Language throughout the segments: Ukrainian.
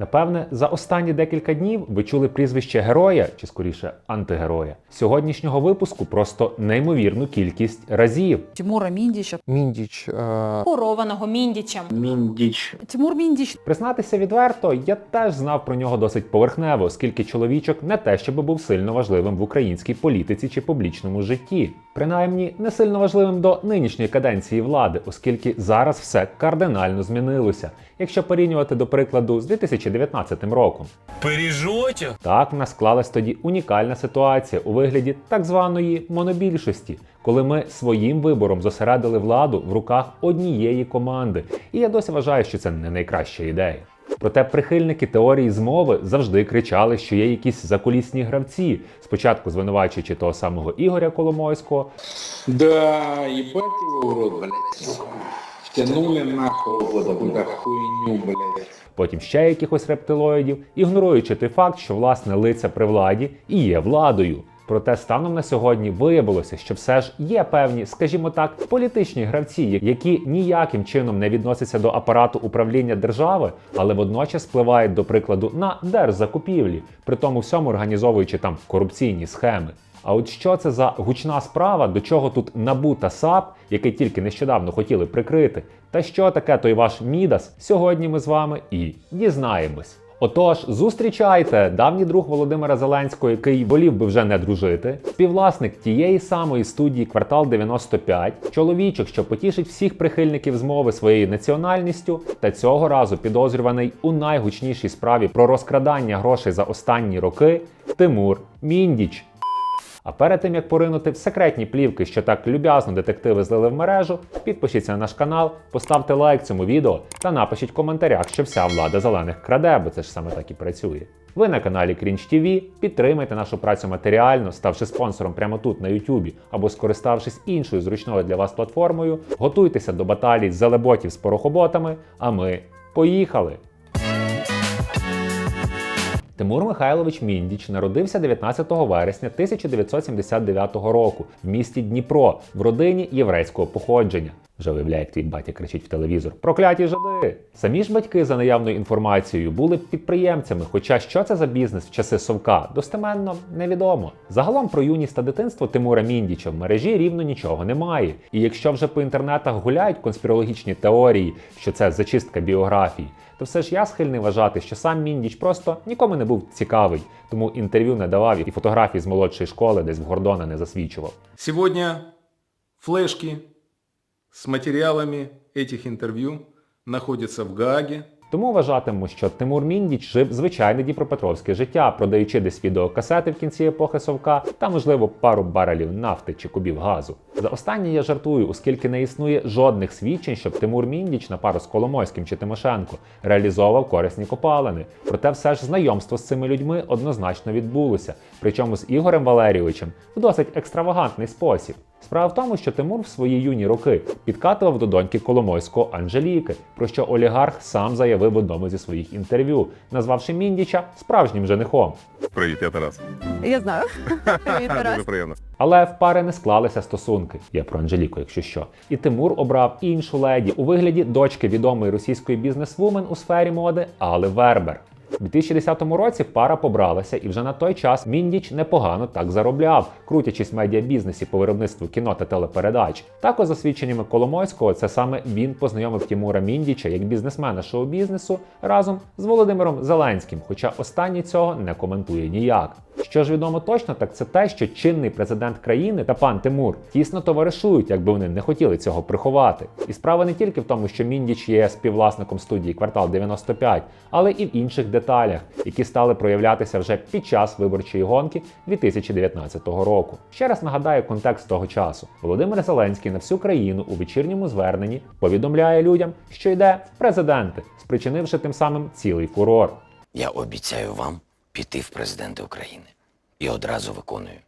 Напевне, за останні декілька днів ви чули прізвище героя, чи скоріше антигероя, сьогоднішнього випуску просто неймовірну кількість разів. Тимура Міндіча. Міндіч, е, Мурованого Міндічем. Міндіч. Тимур Міндіч. Признатися відверто, я теж знав про нього досить поверхнево, оскільки чоловічок не те, щоб був сильно важливим в українській політиці чи публічному житті. Принаймні не сильно важливим до нинішньої каденції влади, оскільки зараз все кардинально змінилося, якщо порівнювати до прикладу з 2019 роком. Бережете? Так в нас склалась тоді унікальна ситуація у вигляді так званої монобільшості, коли ми своїм вибором зосередили владу в руках однієї команди. І я досі вважаю, що це не найкраща ідея. Проте прихильники теорії змови завжди кричали, що є якісь закулісні гравці, спочатку звинувачуючи того самого Ігоря Коломойського, Да, ебать его в рот, блядь. Втянули нахуй какую-то хуйню, блядь. потім ще якихось рептилоїдів, ігноруючи той факт, що власне лиця при владі і є владою. Проте станом на сьогодні виявилося, що все ж є певні, скажімо так, політичні гравці, які ніяким чином не відносяться до апарату управління держави, але водночас впливають, до прикладу, на держзакупівлі, при тому всьому організовуючи там корупційні схеми. А от що це за гучна справа, до чого тут НАБУ та САП, який тільки нещодавно хотіли прикрити, та що таке той ваш Мідас, сьогодні ми з вами і дізнаємось. Отож, зустрічайте. Давній друг Володимира Зеленського, який волів би вже не дружити, співвласник тієї самої студії Квартал 95, чоловічок, що потішить всіх прихильників змови своєю національністю, та цього разу підозрюваний у найгучнішій справі про розкрадання грошей за останні роки. Тимур Міндіч. А перед тим як поринути в секретні плівки, що так люб'язно детективи злили в мережу, підпишіться на наш канал, поставте лайк цьому відео та напишіть в коментарях, що вся влада зелених краде, бо це ж саме так і працює. Ви на каналі Cringe TV, підтримайте нашу працю матеріально, ставши спонсором прямо тут на YouTube або скориставшись іншою зручною для вас платформою, готуйтеся до баталій зелеботів з порохоботами, а ми поїхали! Тимур Михайлович Міндіч народився 19 вересня 1979 року в місті Дніпро в родині єврейського походження. Вже виявляє, як твій батя кричить в телевізор. Прокляті жиди! Самі ж батьки, за наявною інформацією, були підприємцями. Хоча що це за бізнес в часи совка, достеменно невідомо. Загалом про юність та дитинство Тимура Міндіча в мережі рівно нічого немає. І якщо вже по інтернетах гуляють конспірологічні теорії, що це зачистка біографії, то все ж я схильний вважати, що сам Міндіч просто нікому не був цікавий, тому інтерв'ю не давав і фотографій з молодшої школи десь в Гордона не засвічував. Сегодня флешки с материалами этих интервью находятся в Гааге. Тому вважатиму, що Тимур Міндіч жив звичайне дніпропетровське життя, продаючи десь відеокасети в кінці епохи совка та, можливо, пару барелів нафти чи кубів газу. За останнє я жартую, оскільки не існує жодних свідчень, щоб Тимур Міндіч на пару з Коломойським чи Тимошенко реалізовував корисні копалини. Проте все ж знайомство з цими людьми однозначно відбулося, причому з Ігорем Валерійовичем в досить екстравагантний спосіб. Справа в тому, що Тимур в свої юні роки підкатував до доньки Коломойського Анжеліки, про що олігарх сам заявив в одному зі своїх інтерв'ю, назвавши Міндіча справжнім женихом. Привіт, я Тарас. Я знаю. Привіт, Тарас. Дуже приємно. Але в пари не склалися стосунки. Я про Анжеліку, якщо що. І Тимур обрав іншу леді у вигляді дочки відомої російської бізнесвумен у сфері моди Али Вербер. У 2010 році пара побралася, і вже на той час Міндіч непогано так заробляв, крутячись в медіабізнесі по виробництву кіно та телепередач. Також за свідченнями Коломойського, це саме він познайомив Тімура Міндіча як бізнесмена шоу-бізнесу разом з Володимиром Зеленським, хоча останній цього не коментує ніяк. Що ж відомо точно, так це те, що чинний президент країни та пан Тимур тісно товаришують, якби вони не хотіли цього приховати. І справа не тільки в тому, що Міндіч є співвласником студії Квартал 95, але і в інших деталях, які стали проявлятися вже під час виборчої гонки 2019 року. Ще раз нагадаю контекст того часу. Володимир Зеленський на всю країну у вечірньому зверненні повідомляє людям, що йде в президенти, спричинивши тим самим цілий фурор. Я обіцяю вам піти в президенти України. І одразу виконую.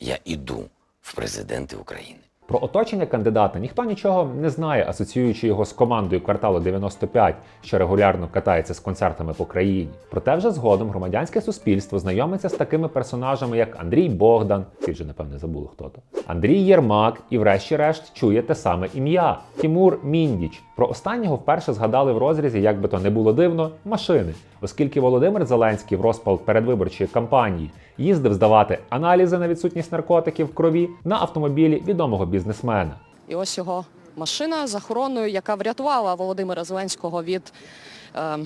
Я іду в президенти України. Про оточення кандидата ніхто нічого не знає, асоціюючи його з командою кварталу 95, що регулярно катається з концертами по країні. Проте вже згодом громадянське суспільство знайомиться з такими персонажами, як Андрій Богдан, ти вже напевне забули хто то, Андрій Єрмак, і врешті-решт чує те саме ім'я Тімур Міндіч. Про останнього вперше згадали в розрізі, як би то не було дивно, машини, оскільки Володимир Зеленський в розпал передвиборчої кампанії їздив здавати аналізи на відсутність наркотиків в крові на автомобілі відомого бізнесмена. І ось його машина з охороною, яка врятувала Володимира Зеленського від е,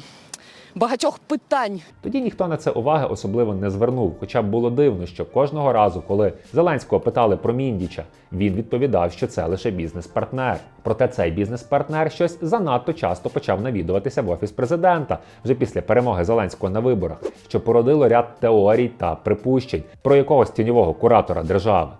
багатьох питань. Тоді ніхто на це уваги особливо не звернув, хоча було дивно, що кожного разу, коли Зеленського питали про Міндіча, він відповідав, що це лише бізнес-партнер. Проте цей бізнес-партнер щось занадто часто почав навідуватися в офіс президента вже після перемоги Зеленського на виборах, що породило ряд теорій та припущень про якогось тіньового куратора держави.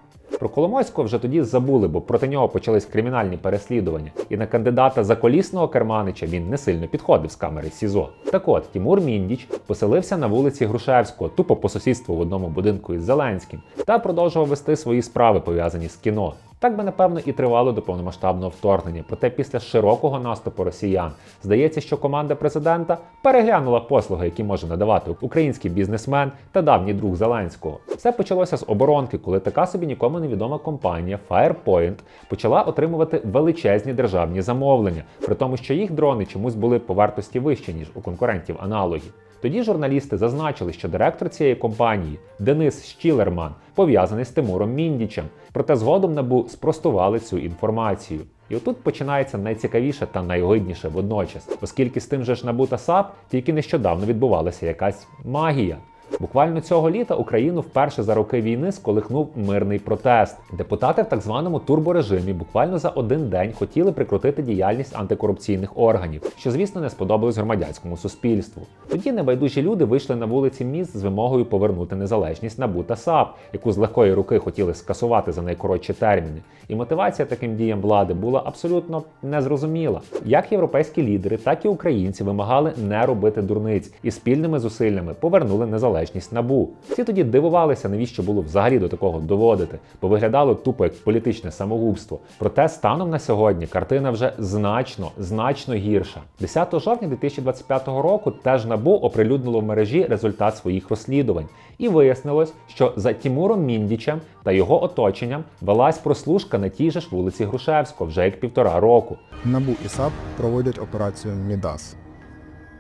Про Коломойського вже тоді забули, бо проти нього почались кримінальні переслідування, і на кандидата за колісного керманича він не сильно підходив з камери СІЗО. Так от Тімур Міндіч поселився на вулиці Грушевського, тупо по сусідству в одному будинку із Зеленським, та продовжував вести свої справи, пов'язані з кіно. Так би напевно і тривало до повномасштабного вторгнення. Проте після широкого наступу росіян здається, що команда президента переглянула послуги, які може надавати український бізнесмен та давній друг Зеленського. Все почалося з оборонки, коли така собі нікому невідома компанія Firepoint почала отримувати величезні державні замовлення, при тому, що їх дрони чомусь були по вартості вищі, ніж у конкурентів аналогів. Тоді журналісти зазначили, що директор цієї компанії Денис Щілерман пов'язаний з Тимуром Міндічем. Проте згодом набу спростували цю інформацію. І отут починається найцікавіше та найогидніше водночас, оскільки з тим же ж НАБУ САП тільки нещодавно відбувалася якась магія. Буквально цього літа Україну вперше за роки війни сколихнув мирний протест. Депутати в так званому турборежимі буквально за один день хотіли прикрутити діяльність антикорупційних органів, що, звісно, не сподобалось громадянському суспільству. Тоді небайдужі люди вийшли на вулиці міст з вимогою повернути незалежність НАБУ та САП, яку з легкої руки хотіли скасувати за найкоротші терміни. І мотивація таким діям влади була абсолютно незрозуміла. Як європейські лідери, так і українці вимагали не робити дурниць і спільними зусиллями повернули незалежність набу. Всі тоді дивувалися, навіщо було взагалі до такого доводити, бо виглядало тупо як політичне самогубство. Проте станом на сьогодні картина вже значно, значно гірша. 10 жовтня 2025 року теж набу оприлюднило в мережі результат своїх розслідувань, і вияснилось, що за Тімуром Міндічем та його оточенням велась прослушка на тій же ж вулиці Грушевського вже як півтора року. НАБУ і САП проводять операцію Мідас.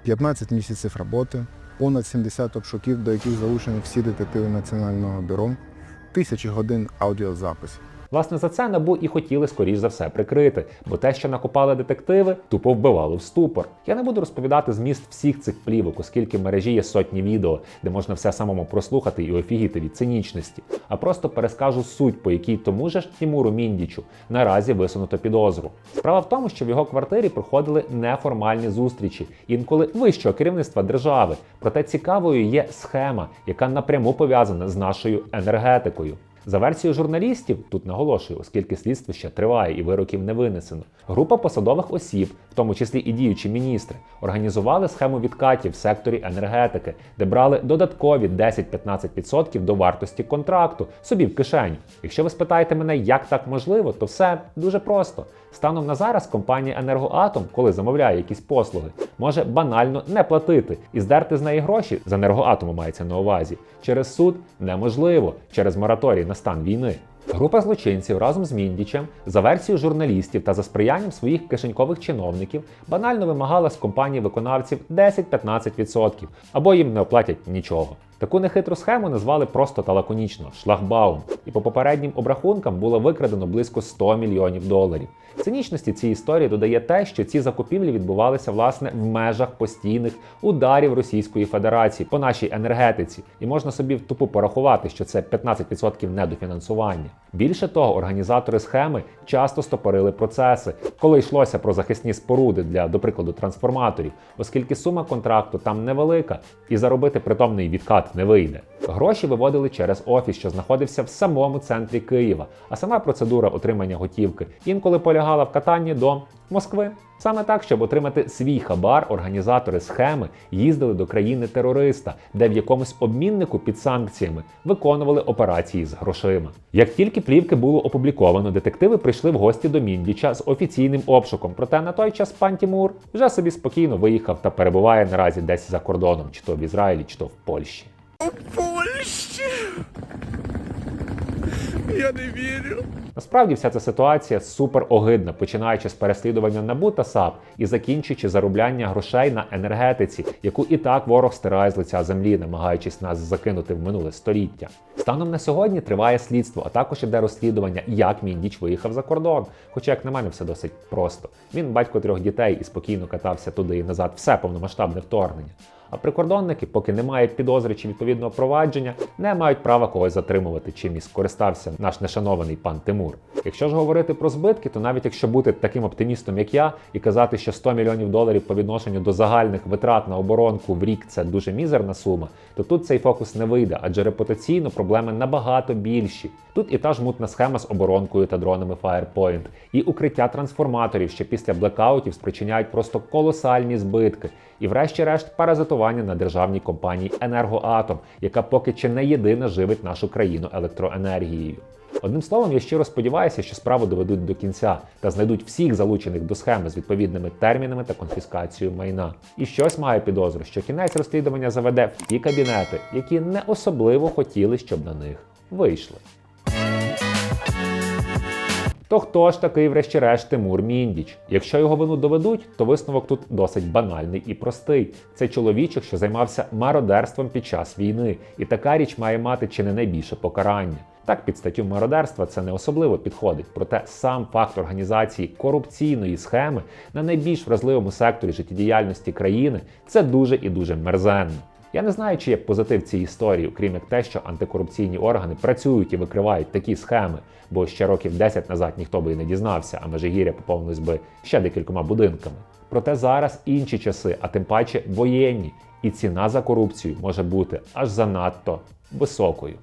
15 місяців роботи, понад 70 обшуків, до яких залучені всі детективи Національного бюро, тисячі годин аудіозаписів. Власне, за це набу і хотіли скоріш за все прикрити, бо те, що накопали детективи, тупо вбивало в ступор. Я не буду розповідати зміст всіх цих плівок, оскільки в мережі є сотні відео, де можна все самому прослухати і офігіти від цинічності. А просто перескажу суть, по якій тому же ж Тімуру Міндічу наразі висунуто підозру. Справа в тому, що в його квартирі проходили неформальні зустрічі, інколи вищого керівництва держави. Проте цікавою є схема, яка напряму пов'язана з нашою енергетикою. За версією журналістів, тут наголошую, оскільки слідство ще триває і вироків не винесено. Група посадових осіб, в тому числі і діючі міністри, організували схему відкатів в секторі енергетики, де брали додаткові 10-15% до вартості контракту собі в кишеню. Якщо ви спитаєте мене, як так можливо, то все дуже просто. Станом на зараз компанія Енергоатом, коли замовляє якісь послуги, може банально не платити і здерти з неї гроші з енергоатому мається на увазі. Через суд неможливо через мораторій на стан війни. Група злочинців разом з Міндічем за версією журналістів та за сприянням своїх кишенькових чиновників банально вимагала з компанії виконавців 10-15% або їм не оплатять нічого. Таку нехитру схему назвали просто та лаконічно шлагбаум, і по попереднім обрахункам було викрадено близько 100 мільйонів доларів. Цинічності цієї історії додає те, що ці закупівлі відбувалися власне в межах постійних ударів Російської Федерації по нашій енергетиці, і можна собі в тупу порахувати, що це 15% недофінансування. Більше того, організатори схеми часто стопорили процеси, коли йшлося про захисні споруди для, до прикладу, трансформаторів, оскільки сума контракту там невелика, і заробити притомний відкат не вийде. Гроші виводили через офіс, що знаходився в самому центрі Києва, а сама процедура отримання готівки інколи полягала в катанні до Москви. Саме так, щоб отримати свій хабар, організатори схеми їздили до країни терориста, де в якомусь обміннику під санкціями виконували операції з грошима. Як тільки плівки було опубліковано, детективи прийшли в гості до Міндіча з офіційним обшуком. Проте на той час пан Тімур вже собі спокійно виїхав та перебуває наразі десь за кордоном, чи то в Ізраїлі, чи то в Польщі. Я не вірю. Насправді вся ця ситуація супер огидна, починаючи з переслідування НАБУ та САП і закінчуючи заробляння грошей на енергетиці, яку і так ворог стирає з лиця землі, намагаючись нас закинути в минуле століття. Станом на сьогодні триває слідство, а також іде розслідування, як Міндіч виїхав за кордон. Хоча, як на мене, все досить просто. Він батько трьох дітей і спокійно катався туди і назад, все повномасштабне вторгнення. А прикордонники, поки не мають підозри чи відповідного провадження, не мають права когось затримувати, чим і скористався наш нешанований пан Тимур. Якщо ж говорити про збитки, то навіть якщо бути таким оптимістом, як я, і казати, що 100 мільйонів доларів по відношенню до загальних витрат на оборонку в рік це дуже мізерна сума, то тут цей фокус не вийде, адже репутаційно проблеми набагато більші. Тут і та ж мутна схема з оборонкою та дронами Firepoint, і укриття трансформаторів, що після блекаутів спричиняють просто колосальні збитки, і, врешті-решт, паразитування на державній компанії Енергоатом, яка поки чи не єдина живить нашу країну електроенергією. Одним словом, я щиро сподіваюся, що справу доведуть до кінця та знайдуть всіх залучених до схеми з відповідними термінами та конфіскацією майна. І щось має підозру, що кінець розслідування заведе в ті кабінети, які не особливо хотіли, щоб на них вийшли. То хто ж такий, врешті-решт, Тимур Міндіч? Якщо його вину доведуть, то висновок тут досить банальний і простий. Це чоловічок, що займався мародерством під час війни, і така річ має мати чи не найбільше покарання. Так, під статтю мародерства це не особливо підходить, проте сам факт організації корупційної схеми на найбільш вразливому секторі життєдіяльності країни це дуже і дуже мерзенно. Я не знаю, чи є позитив цій історії, окрім як те, що антикорупційні органи працюють і викривають такі схеми, бо ще років 10 назад ніхто би і не дізнався, а Межигір'я поповнилось би ще декількома будинками. Проте зараз інші часи, а тим паче воєнні, і ціна за корупцію може бути аж занадто високою.